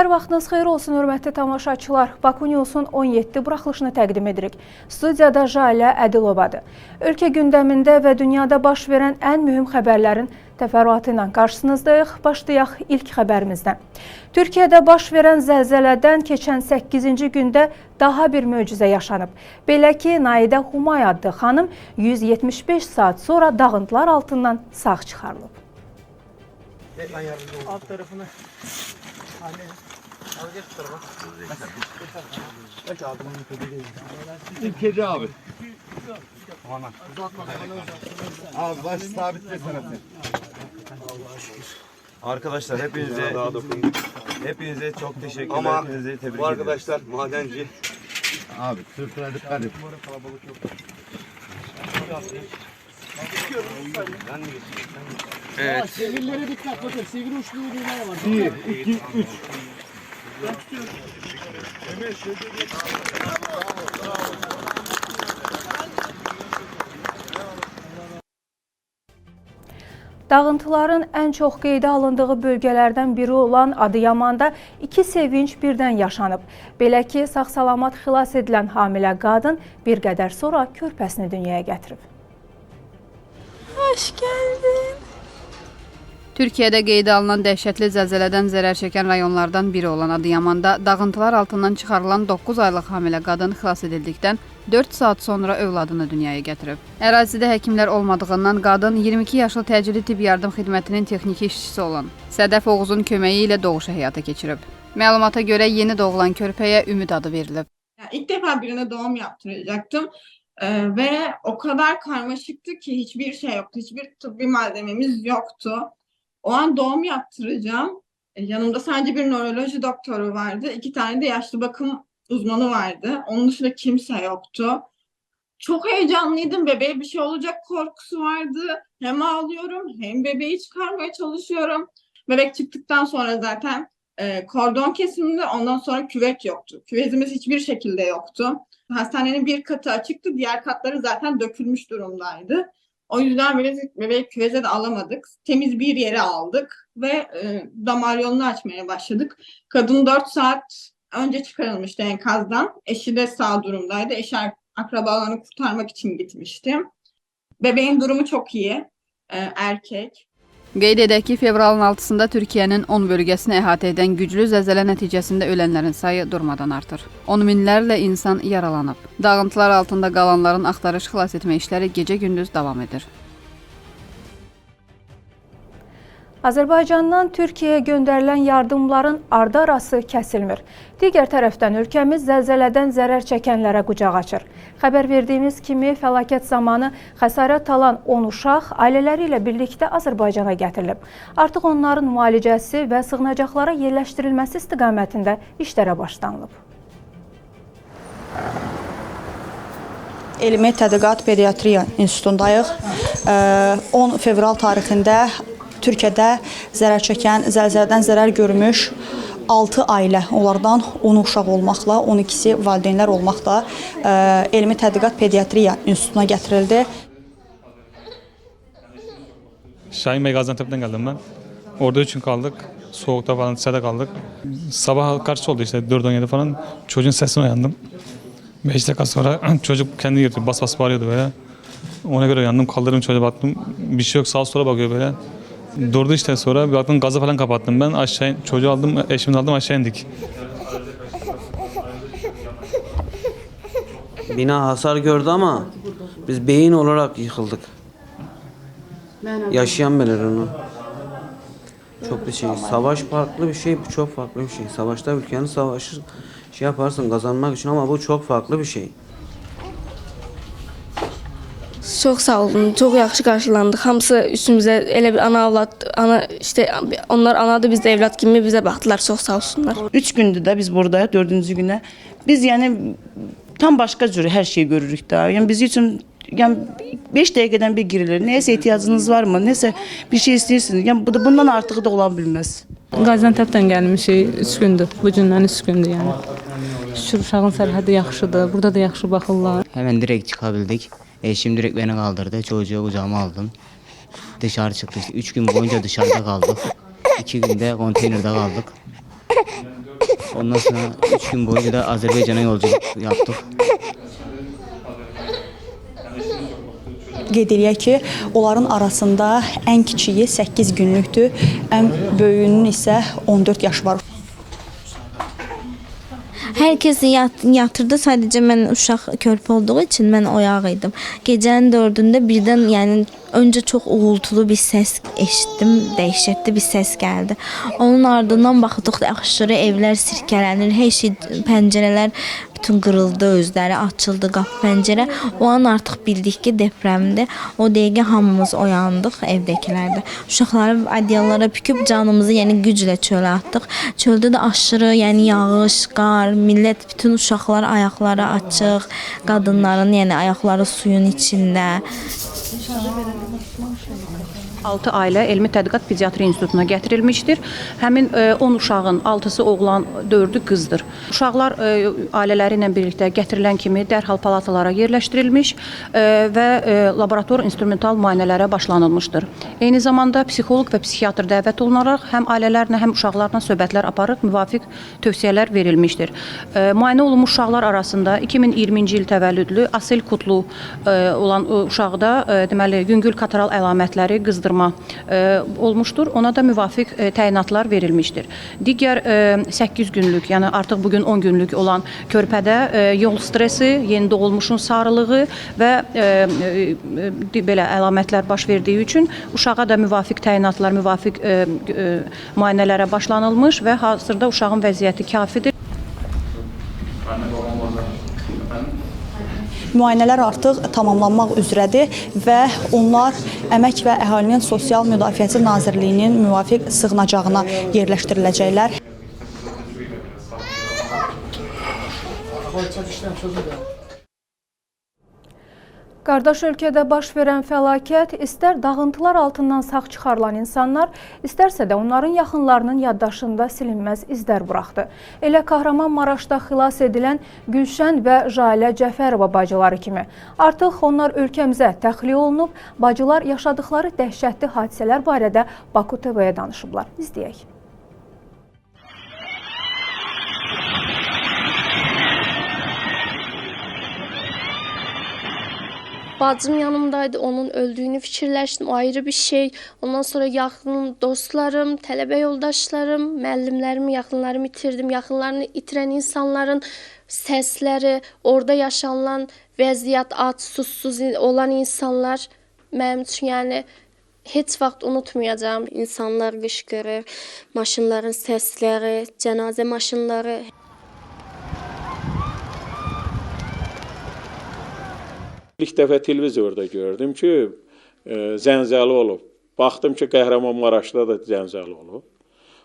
Hər vaxtınız xeyir olsun, hörmətli tamaşaçılar. Baku Newsun 17 buraxılışını təqdim edirik. Studiyada Jalə Ədilovadır. Ölkə gündəmində və dünyada baş verən ən mühüm xəbərlərin təfərrüatı ilə qarşınızdayıq. Başlayaq ilk xəbərimizdən. Türkiyədə baş verən zəlzələdən keçən 8-ci gündə daha bir möcüzə yaşanıb. Belə ki, Naidə Humay adlı xanım 175 saat sonra dağıntılar altından sağ çıxarılıb. Alt tarafını. İlkeci abi. Abi baş sabitlesene sen. Arkadaşlar hepinize hepinize çok teşekkürler. Ama hepinizi tebrik bu ediyorum. arkadaşlar madenci. Abi sırtına dikkat et. Evet. Sivillere dikkat bakın. Sivri uçlu ürünler var. Dağıntıların ən çox qeydə alındığı bölgələrdən biri olan Adıyaman'da iki sevinç birdən yaşanıb. Belə ki, sağ-salamat xilas edilən hamilə qadın bir qədər sonra körpəsini dünyaya gətirib. Hoş geldin. Türkiyədə qeydə alınan dəhşətli zəlzələdən zərər çəkən rayonlardan biri olan Adıyaman'da dağıntılar altından çıxarılan 9 aylıq hamilə qadın xilas edildikdən 4 saat sonra övladını dünyaya gətirib. Ərazidə həkimlər olmadığından qadın 22 yaşlı təcili tibb yardım xidmətinin texniki işçisi olan Sədəf Oğuzun köməyi ilə doğuşu həyata keçirib. Məlumata görə yeni doğulan körpəyə Ümid adı verilib. Yani ilk defa birine doğum yaptıracaktım. Ee, ve o kadar karmaşıktı ki hiçbir şey yoktu. Hiçbir tıbbi malzememiz yoktu. O an doğum yaptıracağım. E, yanımda sadece bir nöroloji doktoru vardı. iki tane de yaşlı bakım uzmanı vardı. Onun dışında kimse yoktu. Çok heyecanlıydım. Bebeğe bir şey olacak korkusu vardı. Hem ağlıyorum hem bebeği çıkarmaya çalışıyorum. Bebek çıktıktan sonra zaten e, kordon kesiminde ondan sonra küvet yoktu. Küvezimiz hiçbir şekilde yoktu. Hastanenin bir katı açıktı. Diğer katları zaten dökülmüş durumdaydı. O yüzden bebeği, bebeği küveze de alamadık. Temiz bir yere aldık ve e, damar yolunu açmaya başladık. Kadın 4 saat önce çıkarılmıştı enkazdan. Eşi de sağ durumdaydı. Eşi ak- akrabalarını kurtarmak için gitmişti. Bebeğin durumu çok iyi. E, erkek. Qeyd edək ki, fevralın 6-sında Türkiyənin 10 bölgəsini əhatə edən güclü zəlzələ nəticəsində ölənlərin sayı durmadan artır. 10 minlərlə insan yaralanıb. Dağıntılar altında qalanların axtarış xilas etmə işləri gecə-gündüz davam edir. Azərbaycandan Türkiyəyə göndərilən yardımların ardı arası kəsilmir. Digər tərəfdən ölkəmiz zəlzələdən zərər çəkənlərə qucaq açır. Xəbər verdiyimiz kimi fəlakət zamanı xəsarət alan 10 uşaq ailələri ilə birlikdə Azərbaycana gətirilib. Artıq onların müalicəsi və sığınacaqlara yerləşdirilməsi istiqamətində işlərə başlanılıb. Elmi Tədqiqat Pediatriya İnstitutundayıq. Eee, 10 fevral tarixində Türkiyədə zərər çəkən, zəlzələdən zərər görmüş 6 ailə, onlardan 10 uşaq olmaqla, 12-si valideynlər olmaqla eee, Elmi Tədqiqat Pediatriya İnstitutuna gətirildi. Şahin Bey Gaziantep'ten geldim ben. Orada üç kaldık. Soğukta falan dışarıda kaldık. Sabah kaç oldu işte 4-17 falan. Çocuğun sesine uyandım. 5 dakika sonra çocuk kendi girdi. Bas bas bağırıyordu böyle. Ona göre uyandım. Kaldırdım çocuğa baktım. Bir şey yok sağa sola bakıyor böyle. Durdu işte sonra bir baktım gazı falan kapattım ben. Aşağı çocuğu aldım eşimi aldım aşağı indik. Bina hasar gördü ama biz beyin olarak yıkıldık. Yaşayan bilir onu. Çok bir şey. Savaş farklı bir şey, bu çok farklı bir şey. Savaşta ülkenin savaşı şey yaparsın kazanmak için ama bu çok farklı bir şey. Çox sağ olun. Çox yaxşı qarşılandıq. Hamısı üstümüzə elə bir ana avlad, ana işte onlar anadır, biz də evlad kimi bizə baxdılar. Çox sağ olsunlar. Üç gündür de biz burada dördüncü güne. Biz yani tam başka cür her şeyi görürük daha. Yani biz için yani beş dakikadan bir girilir. Neyse ihtiyacınız var mı? Neyse bir şey istiyorsunuz. Yani bu da bundan artığı da olabilmez. Qaziantepdən gəlmişik 3 gündür. Bu gündən 3 gündür yəni. Şükür uşağın sərhədi yaxşıdır. Burada da yaxşı baxırlar. Hemen direkt çıkabildik. Eşim direkt beni kaldırdı. Çocuğu kucağıma aldım. Dışarı çıktık. İşte üç gün boyunca dışarıda kaldık. İki günde konteynerde kaldık. Ondan sonra 3 gün boyunca da Azerbaycan'a yolculuk yaptık. Qeyd ki, onların arasında ən kiçiyi 8 günlükdür, ən böyüyünün isə 14 yaşı var. Herkesi yat, yatırdı. Sadece ben uşaq körpü olduğu için ben oyaq idim. Gecenin dördünde birden yani önce çok uğultulu bir ses eşittim. Dehşetli bir ses geldi. Onun ardından baxdıqda aşırı evler sirkələnir. Hər şey pəncərələr bütün qırıldı özləri, açıldı qapı pəncərə. O an artıq bildik ki, depremdir. O dəqiqə hamımız oyandıq evdəkilər də. Uşaqları adyallara büküb canımızı yəni güclə çölə atdıq. Çöldə də aşırı, yəni yağış, qar, millət bütün uşaqlar ayaqları açıq, qadınların yəni ayaqları suyun içində. İnşallah beraber nasıl. 6 ailə Elmi Tədqiqat Pediatri İnstitutuna gətirilmişdir. Həmin e, 10 uşağın 6-sı oğlan, 4-ü qızdır. Uşaqlar e, ailələri ilə birlikdə kimi dərhal palatalara yerləşdirilmiş e, və e, laborator instrumental müayinələrə başlanılmışdır. Eyni zamanda psixoloq və psixiatr dəvət olunaraq həm ailələrlə, həm uşaqlarla söhbətlər aparıb müvafiq tövsiyələr verilmişdir. E, müayinə olunmuş uşaqlar arasında 2020-ci il təvəllüdlü Asil Kutlu e, olan uşaqda e, deməli yüngül kataral əlamətləri qızdırma e, olmuşdur. Ona da müvafiq e, təyinatlar verilmişdir. Digər e, 8 günlük, yəni artıq bu gün 10 günlük olan körpədə e, yol stresi, yeni doğulmuşun sarılığı və e, e, belə əlamətlər baş verdiyi üçün uşağa da müvafiq təyinatlar, müvafiq e, e, müayinələrə başlanılmış və hazırda uşağın vəziyyəti kafidir. Müayinələr artıq tamamlanmaq üzrədir və onlar Əmək və Əhalinin Sosial Müdafiəsi Nazirliyinin müvafiq sığınacağına yerləşdiriləcəklər. Qardaş ölkədə baş verən fəlakət istər dağıntılar altından sağ çıxarılan insanlar, istərsə də onların yaxınlarının yaddaşında silinməz izlər buraxdı. Elə Kahramanmaraşda xilas edilən Gülşən və Jalə Cəfərova bacıları kimi. Artıq onlar ölkəmizə təxliyə olunub, bacılar yaşadıkları dəhşətli hadisələr barədə Baku TV-yə danışıblar. İzləyək. Bacım yanımdaydı. Onun öldüğünü fikirləşdim. Ayrı bir şey. Ondan sonra yaxın dostlarım, tələbə yoldaşlarım, müəllimlərimi, yaxınlarımı itirdim. Yaxınlarını itirən insanların səsləri, orada yaşanılan vəziyyət, ac, susuz olan insanlar mənim üçün yəni heç vaxt unutmayacağım. İnsanlar qışqırır, maşınların səsləri, cənazə maşınları, İlk dəfə televizorda gördüm ki, e, zənzəli olub. Baxdım ki, Qəhrəmanmaraşda da zənzəli olub.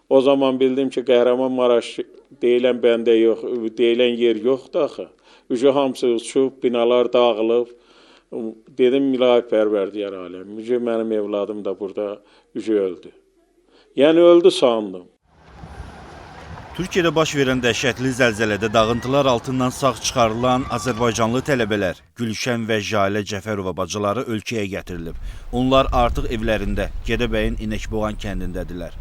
O zaman bildim ki, Qəhrəmanmaraş deyilən bəndə yox, deyilən yer yoxdur axı. Ücü hamısı uçub, binalar dağılıb. Dedim, ilahi pərverdiyar aləm. Ücü mənim evladım da burada ücü öldü. Yəni öldü sandım. Türkiyədə baş verən dəhşətli zəlzələdə dağıntılar altından sağ çıxarılan Azərbaycanlı tələbələr Gülşən və Jalə Cəfərova bacıları ölkəyə gətirilib. Onlar artıq evlərində Gədəbəyin İnəkboğan kəndindədirlər.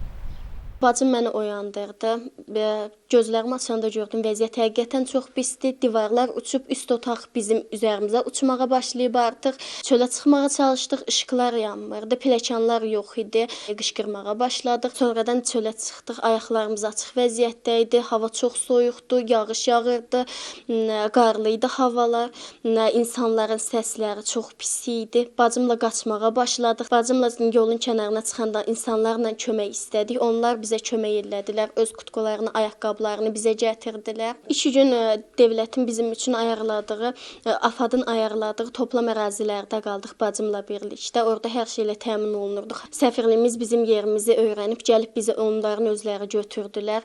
Bacım məni oyandırdı gözlərimi açanda gördüm vəziyyət həqiqətən çox pisdir. Divarlar uçub, üst otaq bizim üzərimizə uçmağa başlayıb artıq. Çölə çıxmağa çalışdıq, işıqlar yanmırdı, pilləkənlər yox idi. Qışqırmağa başladıq. Sonradan çölə çıxdıq, ayaqlarımız açıq vəziyyətdə idi. Hava çox soyuqdu, yağış yağırdı, qarlı idi havalar. İnsanların səsləri çox pis idi. Bacımla qaçmağa başladıq. Bacımla yolun kənarına çıxanda insanlarla kömək istədik. Onlar bizə kömək elədilər. Öz kutkularını, ayaqqabılarını bizə gətirdilər. İki gün e, dövlətin bizim üçün ayarladığı, e, AFAD-ın ayarladığı toplam ərazilərdə qaldıq bacımla birlikdə. Orada hər şeylə təmin olunurduq. Səfirliyimiz bizim yerimizi öyrənib gəlib bizi onların özləri götürdülər.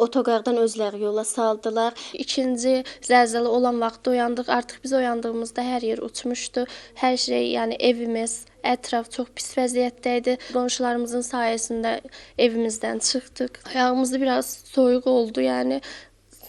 Otoqardan özləri yola saldılar. İkinci zəlzələ olan vaxt oyandıq. Artıq biz oyandığımızda hər yer uçmuşdu. Hər şey, yəni evimiz, ətraf çox pis vəziyyətdə idi. Qonşularımızın sayəsində evimizdən çıxdıq. Ayağımızda biraz soyuq oldu, yəni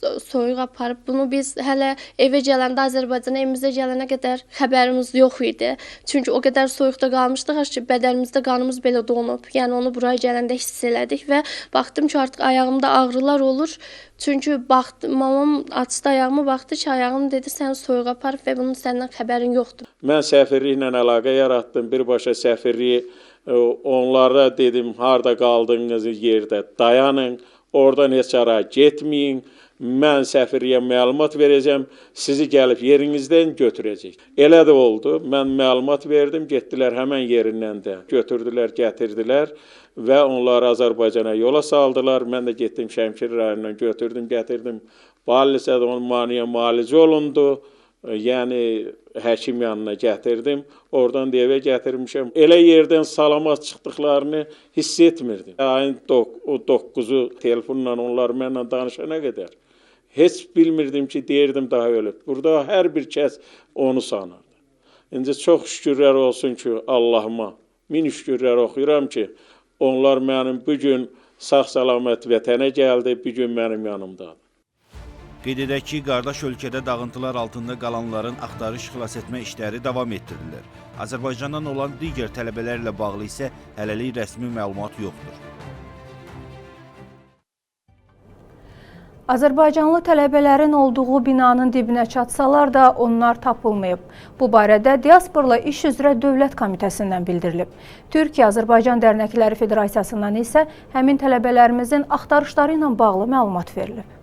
soyuq aparıb. Bunu biz hələ evə gələndə Azərbaycana evimizə gələnə qədər xəbərimiz yox idi. Çünki o qədər soyuqda qalmışdıq ki, bədənimizdə qanımız belə donub. Yəni onu buraya gələndə hiss elədik və baxdım ki, artıq ayağımda ağrılar olur. Çünki baxdı, mamam açdı ayağımı, baxdı ki, ayağım dedi sən soyuq aparıb və bunun səndən xəbərin yoxdur. Mən səfirliklə əlaqə yaratdım. Birbaşa səfirliyi e, onlara dedim, harda qaldığınız yerdə dayanın, oradan heç hara getməyin. Mən səfirliyə məlumat verəcəm, sizi gəlib yerinizdən götürəcək. Elə də oldu. Mən məlumat verdim, getdilər həmən yerindən də. Götürdülər, gətirdilər və onları Azərbaycana yola saldılar. Mən də getdim Şəmkir rayonundan götürdüm, gətirdim. Ballisədə onun maniyə müalicə olundu. Yəni həkim yanına gətirdim. Oradan da evə gətirmişəm. Elə yerdən salamat çıxdıqlarını hiss etmirdim. Ayın 9-u telefonla onlar mənlə danışana qədər heç bilmirdim ki, deyirdim daha ölüb. Burada hər bir kəs onu sanırdı. İndi çox şükürlər olsun ki, Allahıma min şükürlər oxuyuram ki, onlar mənim bu gün sağ-salamat vətənə gəldi, bu gün mənim yanımdadır. Qeyd edək ki, qardaş ölkədə dağıntılar altında qalanların axtarış xilas etmə işləri davam etdirilir. Azərbaycandan olan digər tələbələrlə bağlı isə hələlik rəsmi məlumat yoxdur. Azərbaycanlı tələbələrin olduğu binanın dibinə çatsalar da onlar tapılmayıb. Bu barədə Diasporla İş üzrə Dövlət Komitəsindən bildirilib. Türkiyə-Azərbaycan Dərnəkləri Federasiyasından isə həmin tələbələrimizin axtarışları ilə bağlı məlumat verilib.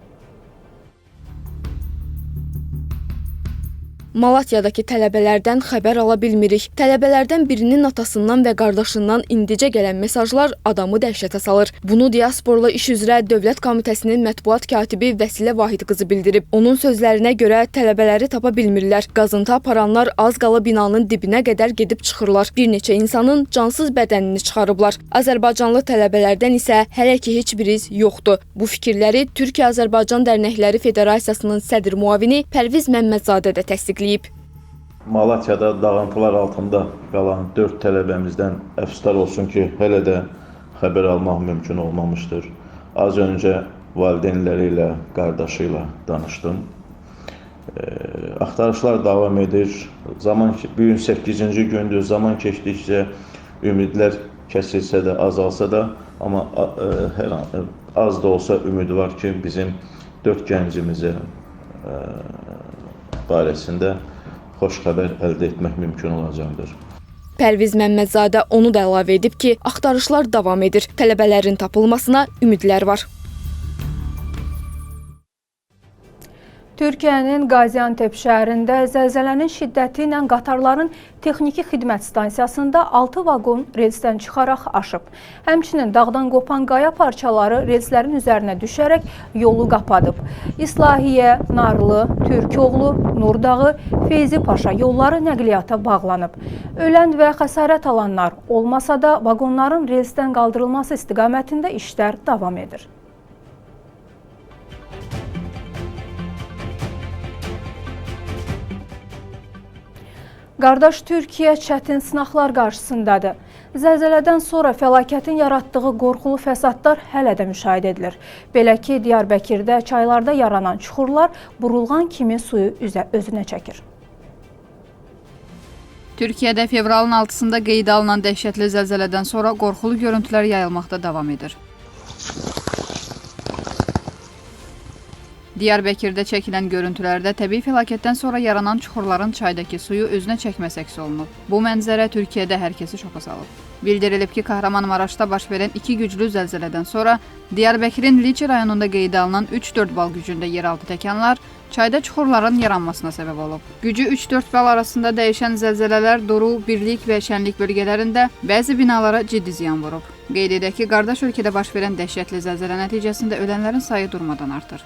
Malatyadakı tələbələrdən xəbər ala bilmirik. Tələbələrdən birinin atasından və qardaşından indicə gələn mesajlar adamı dəhşətə salır. Bunu Diasporla İş üzrə Dövlət Komitəsinin mətbuat katibi Vəsilə Vahid qızı bildirib. Onun sözlərinə görə tələbələri tapa bilmirlər. Qazıntı aparanlar az qala binanın dibinə qədər gedib çıxırlar. Bir neçə insanın cansız bədənini çıxarıblar. Azərbaycanlı tələbələrdən isə hələ ki heç bir iz yoxdur. Bu fikirləri Türkiyə-Azərbaycan Dərnəkləri Federasiyasının sədr müavini Pərviz Məmmədzadə də təsdiqləyib. Malatyada dağıntılar altında qalan 4 tələbəmizdən əfsuslar olsun ki, hələ də xəbər almaq mümkün olmamışdır. Az öncə valideynləri ilə, qardaşı ilə danışdım. E, axtarışlar davam edir. Zaman bu gün 8-ci gündür. Zaman keçdikcə ümidlər kəsilsə də, azalsa da, amma e, hər an az da olsa ümid var ki, bizim 4 gəncimizə e, barəsində xoş xəbər əldə etmək mümkün olacaqdır. Pərviz Məmmədzadə onu da əlavə edib ki, axtarışlar davam edir. Tələbələrin tapılmasına ümidlər var. Türkiyənin Qaziantep şəhərində zəlzələnin şiddəti ilə qatarların texniki xidmət stansiyasında 6 vaqon relsdən çıxaraq aşıb. Həmçinin dağdan qopan qaya parçaları relslərin üzərinə düşərək yolu qapadıb. İslahiyə, Narlı, Türkoğlu, Nurdağı, Feyzi Paşa yolları nəqliyyata bağlanıb. Ölən və xəsarət alanlar olmasa da vaqonların relsdən qaldırılması istiqamətində işlər davam edir. Qardaş Türkiyə çətin sınaqlar qarşısındadır. Zəlzələdən sonra fəlakətin yaratdığı qorxulu fəsadlar hələ də müşahidə edilir. Belə ki, Diyarbəkirdə çaylarda yaranan çuxurlar burulğan kimi suyu üzə özünə çəkir. Türkiyədə fevralın 6-sında qeydə alınan dəhşətli zəlzələdən sonra qorxulu görüntülər yayılmaqda davam edir. Diyarbəkirdə çəkilən görüntülərdə təbii fəlakətdən sonra yaranan çuxurların çaydakı suyu özünə çəkməsi əks olunub. Bu mənzərə Türkiyədə hər kəsi şoka salıb. Bildirilib ki, Kahramanmaraşda baş verən iki güclü zəlzələdən sonra Diyarbəkirin Liçi rayonunda qeydə alınan 3-4 bal gücündə yeraltı təkanlar çayda çuxurların yaranmasına səbəb olub. Gücü 3-4 bal arasında dəyişən zəlzələlər Doru, Birlik və Şənlik bölgələrində bəzi binalara ciddi ziyan vurub. Qeyd edək ki, qardaş ölkədə baş verən dəhşətli zəlzələ nəticəsində ölənlərin sayı durmadan artır.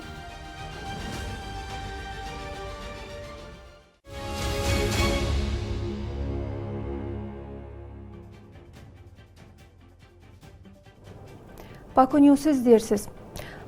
Baku News izləyirsiniz.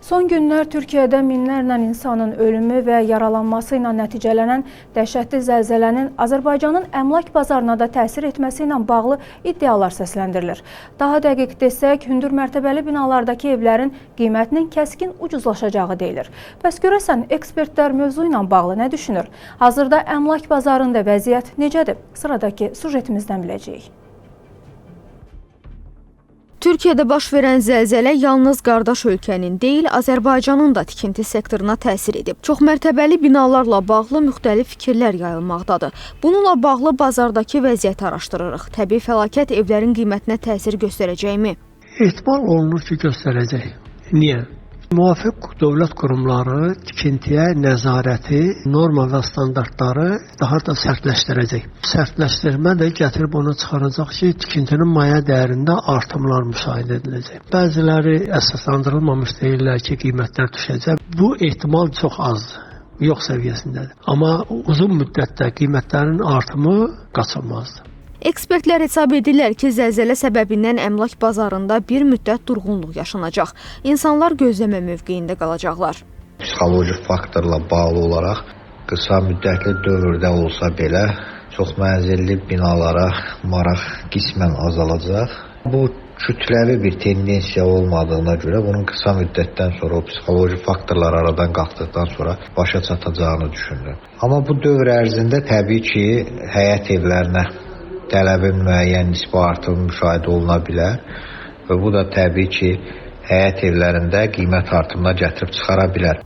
Son günlər Türkiyədə minlərlə insanın ölümü və yaralanması ilə nəticələnən dəhşətli zəlzələnin Azərbaycanın əmlak bazarına da təsir etməsi ilə bağlı iddialar səsləndirilir. Daha dəqiq desək, hündür mərtəbəli binalardakı evlərin qiymətinin kəskin ucuzlaşacağı deyilir. Bəs görəsən ekspertlər mövzu ilə bağlı nə düşünür? Hazırda əmlak bazarında vəziyyət necədir? Sıradakı sujetimizdən biləcəyik. Türkiyədə baş verən zəlzələ yalnız qardaş ölkənin deyil, Azərbaycanın da tikinti sektoruna təsir edib. Çoxmərtəbəli binalarla bağlı müxtəlif fikirlər yayılmaqdadır. Bununla bağlı bazardakı vəziyyəti araşdırırıq. Təbii fəlakət evlərin qiymətinə təsir göstərəcəkmi? Ehtimal olunur ki, göstərəcək. Niyə? Müvafiq dövlət qurumları tikintiyə nəzarəti, norma və standartları daha da sərtləşdirəcək. Sərtləşdirmə də gətirib onu çıxaracaq ki, tikintinin maya dəyərində artımlar müşahidə ediləcək. Bəziləri əsaslandırılmamış deyirlər ki, qiymətlər düşəcək. Bu ehtimal çox azdır yox səviyyəsindədir. Amma uzun müddətdə qiymətlərin artımı qaçılmazdır. Ekspertlər hesab edirlər ki, zəlzələ səbəbindən əmlak bazarında bir müddət durğunluq yaşanacaq. İnsanlar gözləmə mövqeyində qalacaqlar. Psixoloji faktorla bağlı olaraq qısa müddətli dövrdə olsa belə çox mənzilli binalara maraq qismən azalacaq. Bu kütləvi bir tendensiya olmadığına görə bunun qısa müddətdən sonra o psixoloji faktorlar aradan qalxdıqdan sonra başa çatacağını düşünürəm. Amma bu dövr ərzində təbii ki, həyət evlərinə tələbin müəyyən nisbə artımı müşahidə oluna bilər və bu da təbii ki, həyət evlərində qiymət artımına gətirib çıxara bilər.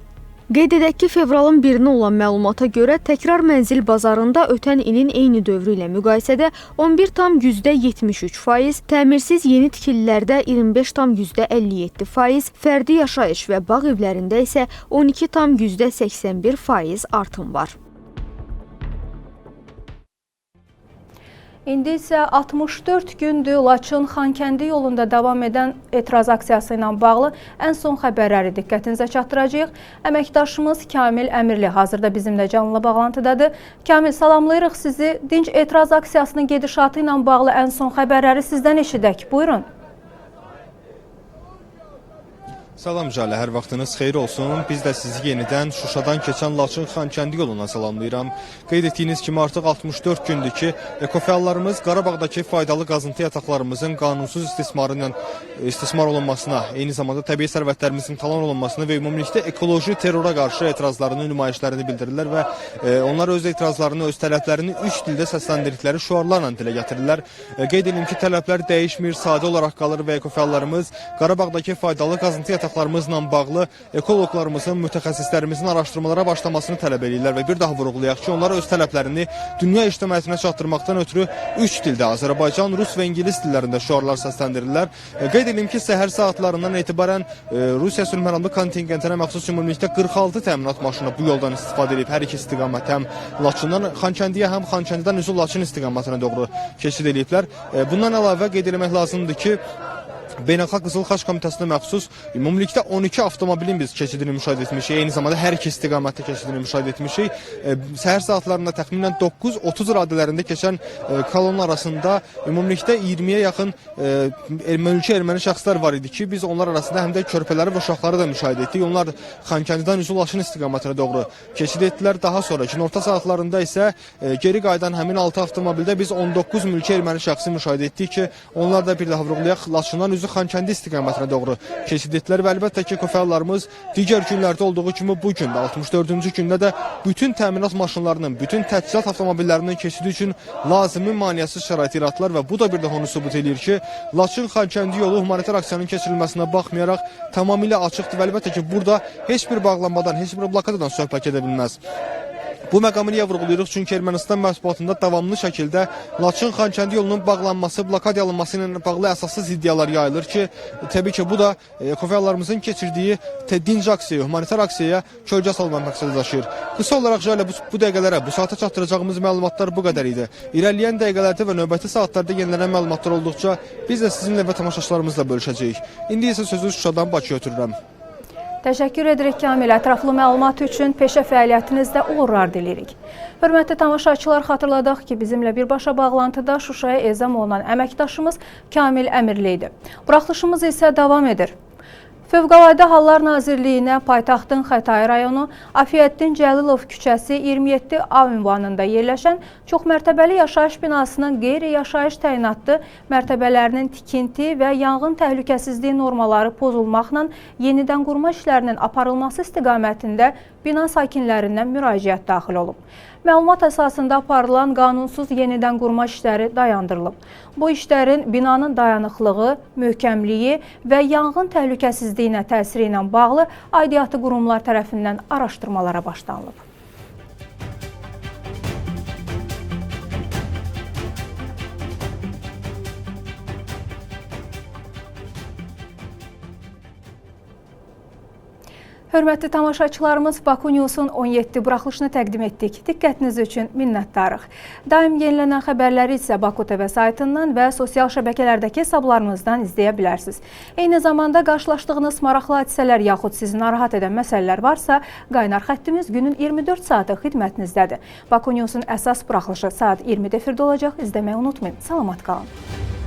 Qeyd edək ki, fevralın 1-nə olan məlumata görə təkrar mənzil bazarında ötən ilin eyni dövrü ilə müqayisədə 11,73%, təmirsiz yeni tikililərdə 25,57%, fərdi yaşayış və bağ evlərində isə 12,81% artım var. İndi isə 64 gündür Laçın Xankəndi yolunda davam edən etiraz aksiyası ilə bağlı ən son xəbərləri diqqətinizə çatdıracağıq. Əməkdaşımız Kamil Əmirli hazırda bizimlə canlı bağlantıdadır. Kamil, salamlayırıq sizi. Dinc etiraz aksiyasının gedişatı ilə bağlı ən son xəbərləri sizdən eşidək. Buyurun. Salam Jalə, hər vaxtınız xeyir olsun. Biz də sizi yenidən Şuşadan keçən Laçın Xankəndi yoluna salamlayıram. Qeyd etdiyiniz kimi artıq 64 gündür ki, ekofəallarımız Qarabağdakı faydalı qazıntı yataqlarımızın qanunsuz istismarı ilə istismar olunmasına, eyni zamanda təbii sərvətlərimizin talan olunmasına və ümumilikdə ekoloji terrora qarşı etirazlarını, nümayişlərini bildirirlər və e, onlar öz etirazlarını, öz tələblərini üç dildə səsləndirdikləri şüarlarla dilə gətirirlər. E, qeyd edim ki, tələblər dəyişmir, sadə olaraq qalır və ekofəallarımız Qarabağdakı faydalı qazıntı yataqlarımızla bağlı ekoloqlarımızın, mütəxəssislərimizin araşdırmalara başlamasını tələb edirlər və bir daha vurğulayaq ki, onlar öz tələblərini dünya ictimaiyyətinə çatdırmaqdan ötürü üç dildə Azərbaycan, Rus və İngilis dillərində şüarlar səsləndirirlər. E, qeyd edim ki, səhər saatlarından etibarən e, Rusiya sülhməramlı kontingentinə məxsus ümumilikdə 46 təminat maşını bu yoldan istifadə edib hər iki istiqamət həm Laçından Xankəndiyə, həm Xankəndidən üzü Laçın istiqamətinə doğru keçid ediblər. E, bundan əlavə qeyd etmək lazımdır ki, Beynəlxalq Qızıl Xaç Komitəsinə məxsus ümumilikdə 12 avtomobilin biz keçidini müşahidə etmişik. Eyni zamanda hər iki istiqamətdə keçidini müşahidə etmişik. E, səhər saatlarında təxminən 9:30 radələrində keçən e, kolon arasında ümumilikdə 20-yə yaxın e, mülki erməni şəxslər var idi ki, biz onlar arasında həm də körpələri və uşaqları da müşahidə etdik. Onlar Xankəndidən üzü Laçın istiqamətinə doğru keçid etdilər. Daha sonra günorta saatlarında isə geri qayıdan həmin 6 avtomobildə biz 19 mülki erməni şəxsi müşahidə etdik ki, onlar da bir daha vurğulayaq Laçından üzü Xankəndi istiqamətinə doğru keçid etdilər və əlbəttə ki, ekofəallarımız digər günlərdə olduğu kimi bu gün də 64-cü gündə də bütün təminat maşınlarının, bütün təchizat avtomobillərinin keçidi üçün lazımi maneəsiz şərait yaratdılar və bu da bir daha onu sübut eləyir ki, Laçın Xankəndi yolu humanitar aksiyanın keçirilməsinə baxmayaraq tamamilə açıqdır və əlbəttə ki, burada heç bir bağlanmadan, heç bir blokadadan söhbət bilməz. Bu məqamı niyə vurğulayırıq? Çünki Ermənistan mətbuatında davamlı şəkildə Laçın Xankəndi yolunun bağlanması, blokad alınması ilə bağlı əsassız iddialar yayılır ki, təbii ki, bu da e, ekofəallarımızın keçirdiyi dinc aksiyaya, humanitar aksiyaya kölgə salmaq məqsədi daşıyır. Qısa olaraq Jalə bu, bu dəqiqələrə, bu saata çatdıracağımız məlumatlar bu qədər idi. İrəliyən dəqiqələrdə və növbəti saatlarda yenilənən məlumatlar olduqca biz də sizinlə və tamaşaçılarımızla bölüşəcəyik. İndi isə sözü Şuşadan Bakıya ötürürəm. Təşəkkür edirik Kamil. Ətraflı məlumat üçün peşə fəaliyyətinizdə uğurlar dilirik. Hörmətli tamaşaçılar, xatırladaq ki, bizimlə birbaşa bağlantıda Şuşaya ezam olunan əməkdaşımız Kamil Əmirli idi. Buraxılışımız isə davam edir. Fövqəladə Hallar Nazirliyinə paytaxtın Xətai rayonu Afiyəddin Cəlilov küçəsi 27 A ünvanında yerləşən çoxmərtəbəli yaşayış binasının qeyri-yaşayış təyinatlı mərtəbələrinin tikinti və yanğın təhlükəsizliyi normaları pozulmaqla yenidən qurma işlərinin aparılması istiqamətində bina sakinlərindən müraciət daxil olub. Məlumat əsasında aparılan qanunsuz yenidən qurma işləri dayandırılıb. Bu işlərin binanın dayanıqlığı, möhkəmliyi və yanğın təhlükəsizliyinə təsiri ilə bağlı aidiyyatı qurumlar tərəfindən araşdırmalara başlanılıb. Hörmətli tamaşaçılarımız, Baku Newsun 17 buraxılışını təqdim etdik. Diqqətiniz üçün minnətdarıq. Daim yenilənən xəbərləri isə Baku TV saytından və sosial şəbəkələrdəki hesablarımızdan izləyə bilərsiniz. Eyni zamanda qarşılaşdığınız maraqlı hadisələr yaxud sizi narahat edən məsələlər varsa, qaynar xəttimiz günün 24 saatı xidmətinizdədir. Baku Newsun əsas buraxılışı saat 20-də efirdə olacaq. İzləməyi unutmayın. Salamat qalın.